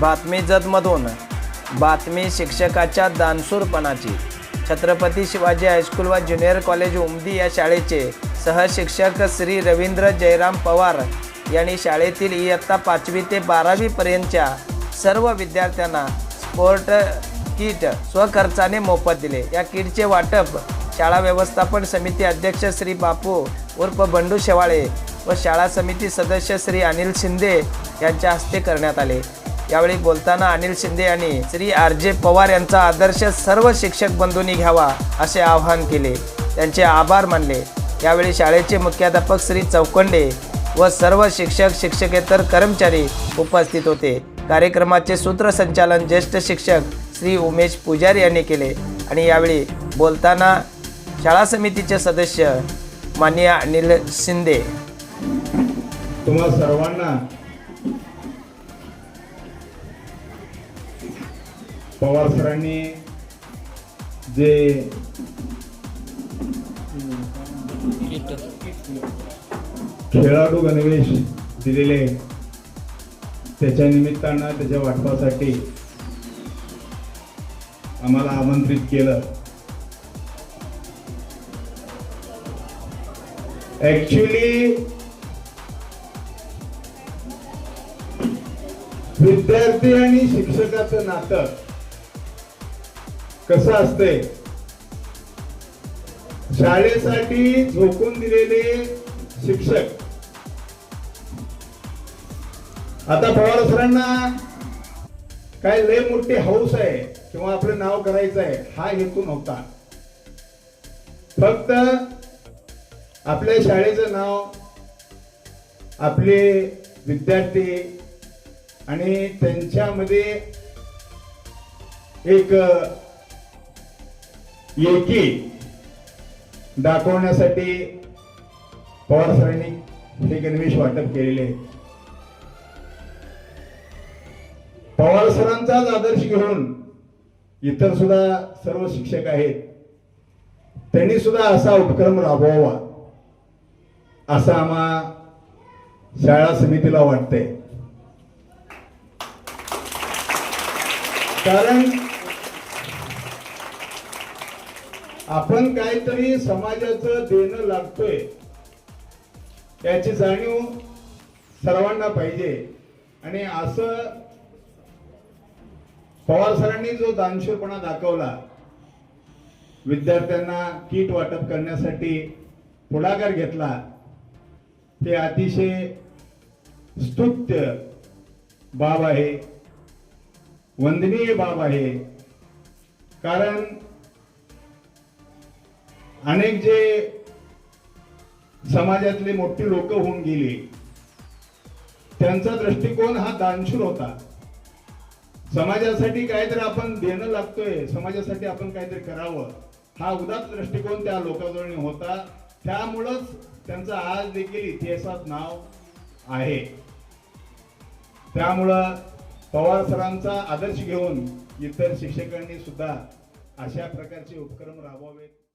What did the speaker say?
बातमी जतमधून. बातमी शिक्षकाच्या दानशूरपणाची. छत्रपती शिवाजी हायस्कूल व ज्युनियर कॉलेज उमदी या शाळेचे सहशिक्षक श्री रवींद्र जयराम पवार यांनी शाळेतील इयत्ता पाचवी ते बारावीपर्यंतच्या सर्व विद्यार्थ्यांना स्पोर्ट किट स्वखर्चाने मोफत दिले. या किटचे वाटप शाळा व्यवस्थापन समिती अध्यक्ष श्री बापू उर्फ बंडू शेवाळे व शाळा समिती सदस्य श्री अनिल शिंदे यांच्या हस्ते करण्यात आले. यावेळी बोलताना अनिल शिंदे यांनी श्री आर जे पवार यांचा आदर्श सर्व शिक्षक बंधूंनी घ्यावा असे आवाहन केले. त्यांचे आभार मानले. यावेळी शाळेचे मुख्याध्यापक श्री चौकंडे व सर्व शिक्षक शिक्षकेतर कर्मचारी उपस्थित होते. कार्यक्रमाचे सूत्रसंचालन ज्येष्ठ शिक्षक श्री उमेश पुजारी यांनी केले आणि यावेळी बोलताना शाळा समितीचे सदस्य माननीय अनिल शिंदे. तुम्हा सर्वांना पवार सरांनी जे खेळाडू गणवेश दिलेले त्याच्या निमित्तानं त्याच्या वाटपासाठी आम्हाला आमंत्रित केलं. ऍक्च्युली विद्यार्थी आणि शिक्षकाचं नातं कसं असतंय? शाळेसाठी झोकून दिलेले शिक्षक. आता पवार सरांना काय लय मोठी हौस आहे किंवा आपलं नाव करायचं आहे हा हेतू नव्हता. फक्त आपल्या शाळेचं नाव आपले विद्यार्थी आणि त्यांच्यामध्ये एक एकी दाखवण्यासाठी पवार सरांनी हे गणवेश वाटप केलेले आहे. पवार सरांचाच आदर्श घेऊन इतर सुद्धा सर्व शिक्षक आहेत त्यांनी सुद्धा असा उपक्रम राबवावा असं आम्हा शाळा समितीला वाटतंय कारण आपण काहीतरी समाजाचं देणं लागतोय याची जाणीव सर्वांना पाहिजे. आणि असं पवार सरांनी जो दानशूरपणा दाखवला विद्यार्थ्यांना किट वाटप करण्यासाठी पुढाकार घेतला ते अतिशय स्तुत्य बाब आहे वंदनीय बाब आहे. कारण अनेक जे समाजातले मोठी लोक होऊन गेली त्यांचा दृष्टिकोन हा दानशूर होता. समाजासाठी काहीतरी आपण देणं लागतोय समाजासाठी आपण काहीतरी करावं हा उदात दृष्टिकोन त्या लोकांजवळ होता. त्यामुळंच त्यांचं आज देखील इतिहासात नाव आहे. त्यामुळं पवार सरांचा आदर्श घेऊन इतर शिक्षकांनी सुद्धा अशा प्रकारचे उपक्रम राबवावेत.